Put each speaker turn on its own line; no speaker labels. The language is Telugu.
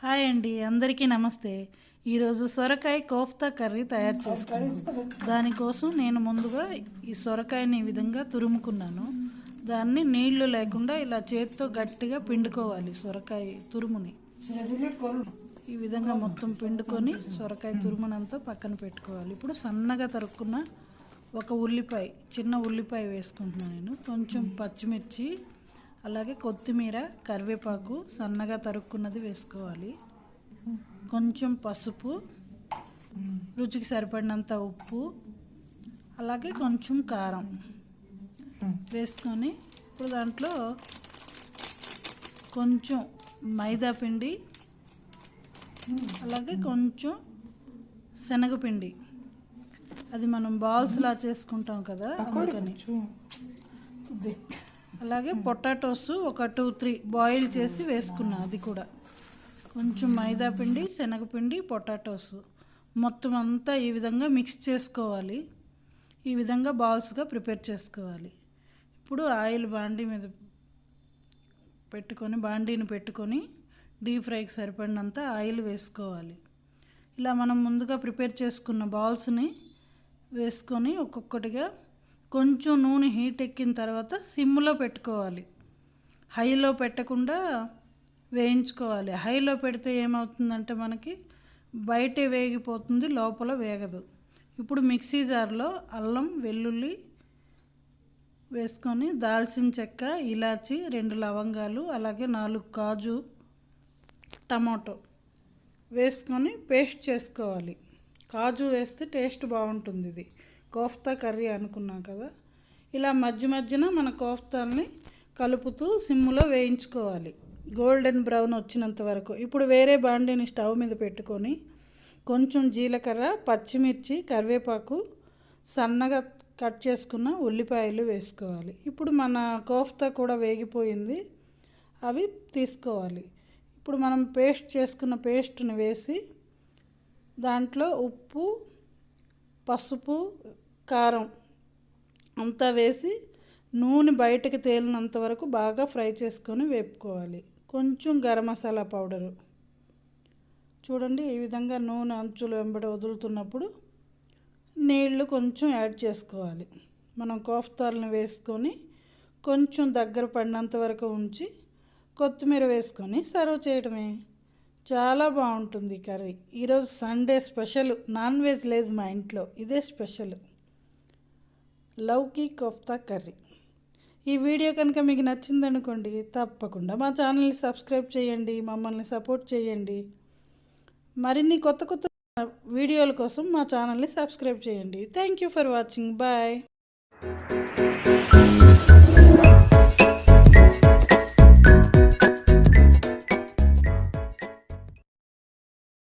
హాయ్ అండి అందరికీ నమస్తే. ఈరోజు సొరకాయ కోఫ్తా కర్రీ తయారు చేసుకున్నాను. దానికోసం నేను ముందుగా ఈ సొరకాయని ఈ విధంగా తురుముకున్నాను. దాన్ని నీళ్ళు లేకుండా ఇలా చేతితో గట్టిగా పిండుకోవాలి సొరకాయ తురుముని. ఈ విధంగా మొత్తం పిండుకొని సొరకాయ తురుమునంతా పక్కన పెట్టుకోవాలి. ఇప్పుడు సన్నగా తరుక్కున్న ఒక ఉల్లిపాయ చిన్న ఉల్లిపాయ వేసుకుంటున్నాను నేను. కొంచెం పచ్చిమిర్చి అలాగే కొత్తిమీర కరివేపాకు సన్నగా తరుక్కున్నది వేసుకోవాలి. కొంచెం పసుపు రుచికి సరిపడినంత ఉప్పు అలాగే కొంచెం కారం వేసుకొని ఇప్పుడు దాంట్లో కొంచెం మైదా పిండి అలాగే కొంచెం శనగపిండి. అది మనం బాల్స్లా చేసుకుంటాం కదా అందుకని. అలాగే పొటాటోస్ ఒక టూ త్రీ బాయిల్ చేసి వేసుకున్నా అది కూడా. కొంచెం మైదా పిండి శనగపిండి పొటాటోస్. మొత్తం అంతా ఈ విధంగా మిక్స్ చేసుకోవాలి. ఈ విధంగా బాల్స్గా ప్రిపేర్ చేసుకోవాలి. ఇప్పుడు ఆయిల్ బాండీ మీద పెట్టుకొని బాండీని పెట్టుకొని డీప్ ఫ్రైకి సరిపడినంత ఆయిల్ వేసుకోవాలి. ఇలా మనం ముందుగా ప్రిపేర్ చేసుకున్న బాల్స్ని వేసుకొని ఒక్కొక్కటిగా కొంచెం నూనె హీట్ ఎక్కిన తర్వాత సిమ్లో పెట్టుకోవాలి. హైలో పెట్టకుండా వేయించుకోవాలి. హైలో పెడితే ఏమవుతుందంటే మనకి బయటే వేగిపోతుంది లోపల వేగదు. ఇప్పుడు మిక్సీ జార్లో అల్లం వెల్లుల్లి వేసుకొని దాల్చిన చెక్క ఇలాచి రెండు లవంగాలు అలాగే నాలుగు కాజు టమాటో వేసుకొని పేస్ట్ చేసుకోవాలి. కాజు వేస్తే టేస్ట్ బాగుంటుంది ఇది. కోఫ్తా కర్రీ అనుకున్నాం కదా ఇలా మధ్య మధ్యన మన కోఫ్తాల్ని కలుపుతూ సిమ్లో వేయించుకోవాలి. గోల్డెన్ బ్రౌన్ వచ్చినంత వరకు. ఇప్పుడు వేరే బాండీని స్టవ్ మీద పెట్టుకొని కొంచెం జీలకర్ర పచ్చిమిర్చి కరివేపాకు సన్నగా కట్ చేసుకున్న ఉల్లిపాయలు వేసుకోవాలి. ఇప్పుడు మన కోఫ్తా కూడా వేగిపోయింది. అవి తీసుకోవాలి. ఇప్పుడు మనం పేస్ట్ చేసుకున్న పేస్ట్ని వేసి దాంట్లో ఉప్పు పసుపు కారం అంతా వేసి నూనె బయటకు తేలినంత వరకు బాగా ఫ్రై చేసుకొని వేపుకోవాలి. కొంచెం గరం మసాలా పౌడరు. చూడండి ఈ విధంగా నూనె అంచులు వెంబడి వదులుతున్నప్పుడు నీళ్ళు కొంచెం యాడ్ చేసుకోవాలి. మనం కోఫ్తాలను వేసుకొని కొంచెం దగ్గర పడినంత వరకు ఉంచి కొత్తిమీర వేసుకొని సర్వ్ చేయడమే. చాలా బాగుంటుంది కర్రీ. ఈరోజు సండే స్పెషల్. నాన్ వెజ్ లేదు మా ఇంట్లో. ఇదే స్పెషల్. లౌకీ కోఫ్తా కర్రీ. ఈ వీడియో కనుక మీకు నచ్చిందనుకోండి తప్పకుండా మా ఛానల్ని సబ్స్క్రైబ్ చేయండి మమ్మల్ని సపోర్ట్ చేయండి. మరిన్ని కొత్త కొత్త వీడియోల కోసం మా ఛానల్ని సబ్స్క్రైబ్ చేయండి. Thank you for watching. Bye.